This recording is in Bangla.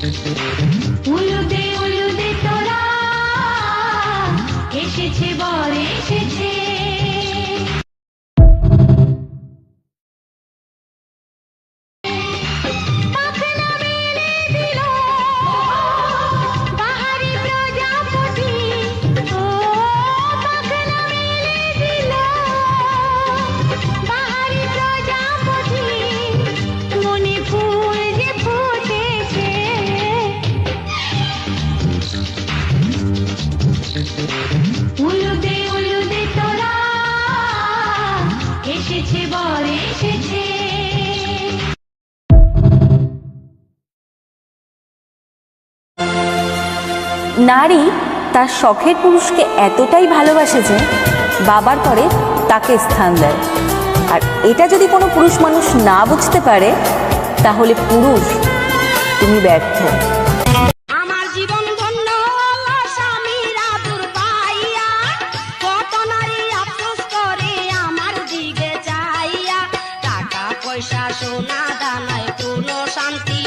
We নারী তার শখের পুরুষকে এতটাই ভালোবাসে যে বাবার পরে তাকে স্থান দেয়। আর এটা যদি কোনো পুরুষ মানুষ না বুঝতে পারে, তাহলে পুরুষ তুমি ব্যর্থ। পয়সা সোনা দানায় কোনো শান্তি